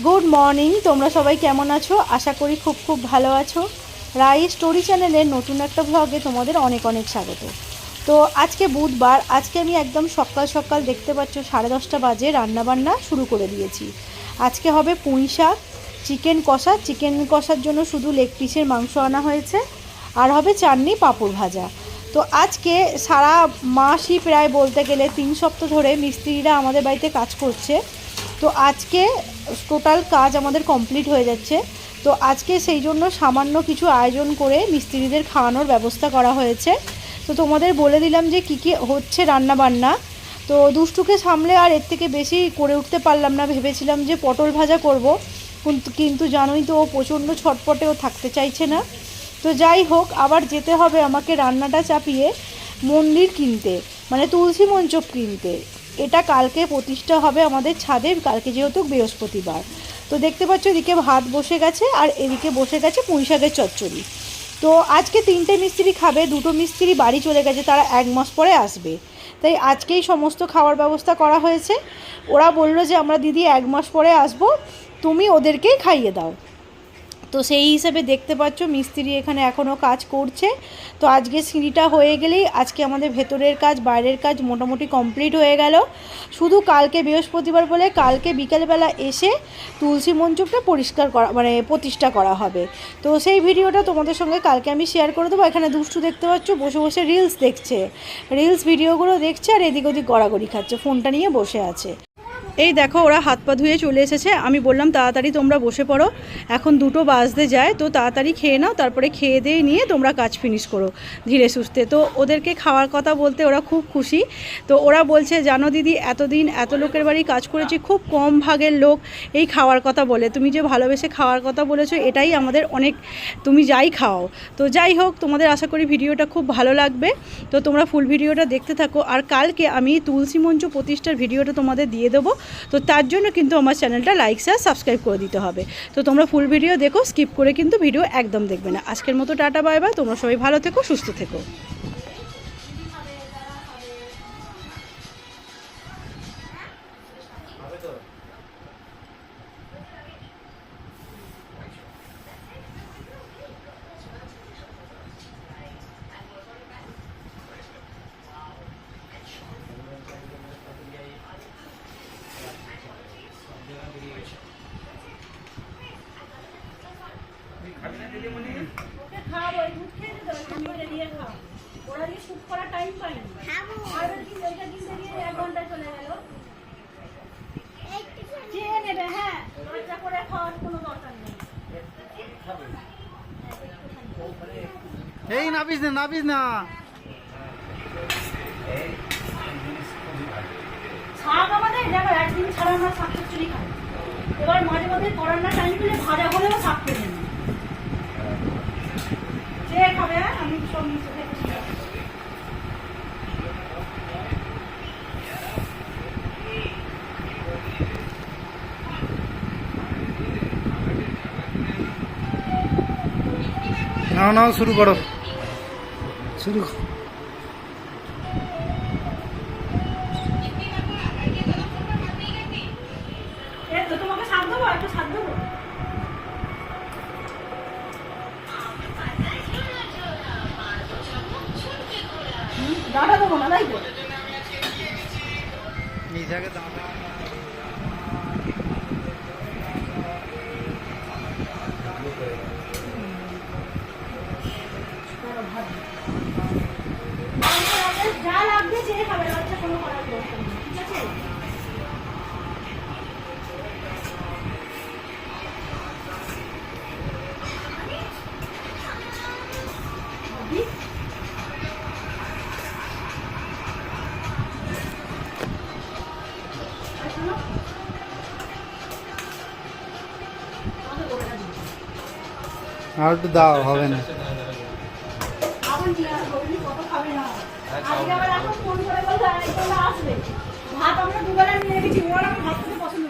Good morning তোমরা সবাই কেমন আছো? আশা করি খুব খুব ভালো আছো। রাই স্টোরি চ্যানেলের নতুন একটা ভ্লগে তোমাদের অনেক অনেক স্বাগত। তো আজকে বুধবার, আজকে আমি একদম সকাল সকাল দেখতে পাচ্ছ সাড়ে দশটা বাজে রান্নাবান্না শুরু করে দিয়েছি। আজকে হবে পুঁই শাক, চিকেন কষা, চিকেন কষার জন্য শুধু লেগ পিসের মাংস আনা হয়েছে, আর হবে চাটনি পাঁপড় ভাজা। তো আজকে সারা মাসই প্রায় বলতে গেলে তিন সপ্তাহ ধরে মিস্ত্রিরা আমাদের বাড়িতে কাজ করছে। তো আজকে টোটাল কাজ আমাদের কমপ্লিট হয়ে যাচ্ছে। তো আজকে সেই জন্য সামান্য কিছু আয়োজন করে মিস্ত্রিদের খাওয়ানোর ব্যবস্থা করা হয়েছে। তো তোমাদের বলে দিলাম যে কী কী হচ্ছে রান্না বান্না তো দুষ্টুকে সামলে আর এর থেকে বেশি করে উঠতে পারলাম না। ভেবেছিলাম যে পটল ভাজা করব। কিন্তু কিন্তু জানোই তো ও প্রচণ্ড ছটপটে ও থাকতে চাইছে না। তো যাই হোক, আবার যেতে হবে আমাকে রান্নাটা চাপিয়ে মন্দির কিনতে মানে তুলসী মঞ্চপ কিনতে। এটা কালকে প্রতিষ্ঠা হবে আমাদের ছাদে, কালকে যেহেতু বৃহস্পতিবার। তো দেখতে পাচ্ছ এদিকে ভাত বসে গেছে আর এদিকে বসে গেছে পুঁই শাকের চচ্চড়ি। তো আজকে তিনটে মিস্ত্রি খাবে, দুটো মিস্ত্রি বাড়ি চলে গেছে, তারা এক মাস পরে আসবে। তাই আজকেই সমস্ত খাওয়ার ব্যবস্থা করা হয়েছে। ওরা বলল যে, আমরা দিদি এক মাস পরে আসব, তুমি ওদেরকেই খাইয়ে দাও। তো সেই হিসেবে দেখতে পাচ্ছ, মিস্ত্রি এখানে এখনও কাজ করছে। তো আজকে সিঁড়িটা হয়ে গেলেই আজকে আমাদের ভেতরের কাজ, বাইরের কাজ মোটামুটি কমপ্লিট হয়ে গেল। শুধু কালকে বৃহস্পতিবার বলে কালকে বিকেলবেলা এসে তুলসী মঞ্চপটা পরিষ্কার করা মানে প্রতিষ্ঠা করা হবে। তো সেই ভিডিওটা তোমাদের সঙ্গে কালকে আমি শেয়ার করে দেবো। এখানে দুষ্টু দেখতে পাচ্ছ, বসে বসে রিলস দেখছে। রিলস ভিডিওগুলো দেখছে আর এদিক ওদিক গড়াগড়ি খাচ্ছে, ফোনটা নিয়ে বসে আছে। এই দেখো, ওরা হাত পা ধুয়ে চলে এসেছে। আমি বললাম, তাড়াতাড়ি তোমরা বসে পড়ো। এখন দুটো বাজতে যায়, তো তাড়াতাড়ি খেয়ে নাও, তারপরে খেয়ে দিয়ে নিয়ে তোমরা কাজ ফিনিশ করো ধীরে সুস্থে। তো ওদেরকে খাওয়ার কথা বলতে ওরা খুব খুশি। তো ওরা বলছে, জানো দিদি, এতদিন এত লোকের বাড়ি কাজ করেছি, খুব কম ভাগের লোক এই খাওয়ার কথা বলে। তুমি যে ভালোবেসে খাওয়ার কথা বলেছ, এটাই আমাদের অনেক, তুমি যাই খাও। তো যাই হোক, তোমাদের আশা করি ভিডিওটা খুব ভালো লাগবে। তো তোমরা ফুল ভিডিওটা দেখতে থাকো। আর কালকে আমি তুলসী মঞ্চ প্রতিষ্ঠার ভিডিওটা তোমাদের দিয়ে দেবো। তো তার জন্য কিন্তু আমার চ্যানেলটা লাইক শেয়ার সাবস্ক্রাইব করে দিতে হবে। তো তোমরা ফুল ভিডিও দেখো স্কিপ করে কিন্তু ভিডিও একদম দেখবে না। আজকের মতো টাটা বাই বাই তোমরা সবাই ভালো থেকো, সুস্থ থেকো। এই নাবিস না নাবিস না। শাক আমাদের দেখো একদিন ছাড়া আমরা শাক চচ্চড়ি খাই এবার মাঝে মাঝে করোনা টাইম পেলে ভাজা হলেও শাক পেলে না যে খাবে হ্যাঁ? আমি সব মিশে দেখছি নাও নাও শুরু করো। শুরু শাক দেবো না তাই তো এই দাঁড়া যা যে খাবে কোনো করার দরকার ঠিক আছে? আর একটু দাও হবে না। আজকে আবার এখন ফোন করে একবেলা আসবে। ভাত আমরা দুবেলা নিয়ে গেছি, ওরা ভাত খেতে পছন্দ